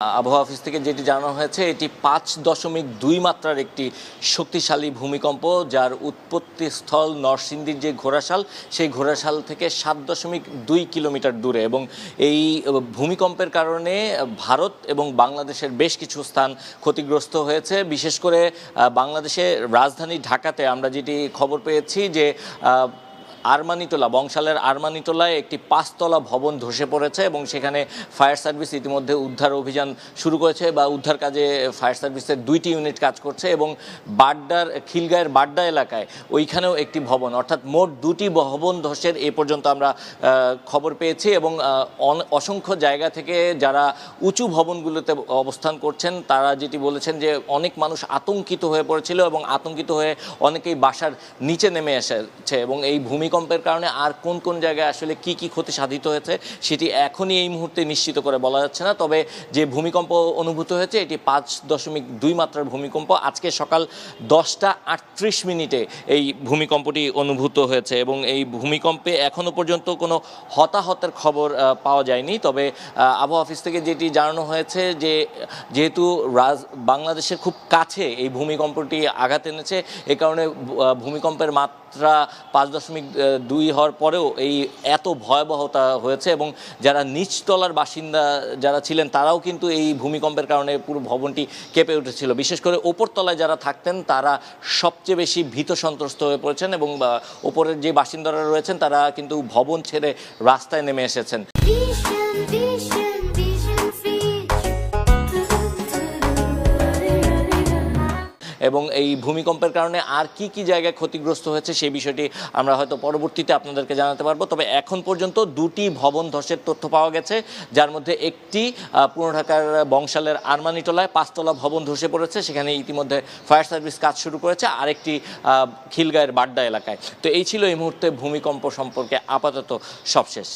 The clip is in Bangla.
আবহাওয়া অফিস থেকে যেটি জানানো হয়েছে, এটি পাঁচ দশমিক দুই মাত্রার একটি শক্তিশালী ভূমিকম্প, যার উৎপত্তি স্থল নরসিংদীর যে ঘোড়াশাল, সেই ঘোড়াশাল থেকে সাত দশমিক দুই কিলোমিটার দূরে এবং এই ভূমিকম্পের কারণে ভারত এবং বাংলাদেশের বেশ কিছু স্থান ক্ষতিগ্রস্ত হয়েছে। বিশেষ করে বাংলাদেশের রাজধানী ঢাকাতে আমরা যেটি খবর পেয়েছি যে আরমানিটোলা বংশালের আরমানিটোলায় একটি পাঁচতলা ভবন ধসে পড়েছে এবং সেখানে ফায়ার সার্ভিস ইতিমধ্যে উদ্ধার অভিযান শুরু করেছে বা উদ্ধার কাজে ফায়ার সার্ভিসের দুইটি ইউনিট কাজ করছে এবং বাড্ডার, খিলগাঁয়ের বাড্ডা এলাকায় ওইখানেও একটি ভবন, অর্থাৎ মোট দুটি ভবন ধসের এ পর্যন্ত আমরা খবর পেয়েছি এবং অসংখ্য জায়গা থেকে যারা উঁচু ভবনগুলোতে অবস্থান করছেন, তারা যেটি বলেছেন যে অনেক মানুষ আতঙ্কিত হয়ে পড়েছিল এবং আতঙ্কিত হয়ে অনেকেই বাসার নিচে নেমে এসেছে এবং এই ভূমিকম্পের কারণে আর কোন কোন জায়গায় আসলে কি কি ক্ষতি সাধিত হয়েছে, সেটি এখনই এই মুহূর্তে নিশ্চিত করে বলা যাচ্ছে না। তবে যে ভূমিকম্প অনুভূত হয়েছে, এটি পাঁচ দশমিক দুই মাত্রার ভূমিকম্প। আজকে সকাল দশটা আটত্রিশ মিনিটে এই ভূমিকম্পটি অনুভূত হয়েছে এবং এই ভূমিকম্পে এখনও পর্যন্ত কোনো হতাহতের খবর পাওয়া যায়নি। তবে আবহাওয়া অফিস থেকে যেটি জানানো হয়েছে যে, যেহেতু রাজ, বাংলাদেশের খুব কাছে এই ভূমিকম্পটি আঘাত এনেছে, এ কারণে ভূমিকম্পের মাত্রা পাঁচ দশমিক দুই হওয়ার পরেও এই এত ভয়াবহতা হয়েছে এবং যারা নিচতলার বাসিন্দা যারা ছিলেন, তারাও কিন্তু এই ভূমিকম্পের কারণে পুরো ভবনটি কেঁপে উঠেছিল। বিশেষ করে ওপরতলায় যারা থাকতেন, তারা সবচেয়ে বেশি ভীত সন্ত্রস্ত হয়ে পড়েছেন এবং ওপরের যে বাসিন্দারা রয়েছেন, তারা কিন্তু ভবন ছেড়ে রাস্তায় নেমে এসেছেন। এবং এই ভূমিকম্পের কারণে আর কি কি জায়গায় ক্ষতিগ্রস্ত হয়েছে সেই বিষয়টি আমরা হয়তো পরবর্তীতে আপনাদেরকে জানাতে পারব। তবে এখন পর্যন্ত দুটি ভবন ধসের তথ্য পাওয়া গেছে, যার মধ্যে একটি পুরনো ঢাকার বংশালের আরমানিটোলায় পাঁচতলা ভবন ধসে পড়েছে, সেখানে ইতিমধ্যে ফায়ার সার্ভিস কাজ শুরু করেছে, আরেকটি খিলগাঁয়ের বাড্ডা এলাকায়। তো এই ছিল এই মুহূর্তে ভূমিকম্প সম্পর্কে আপাতত সবশেষ।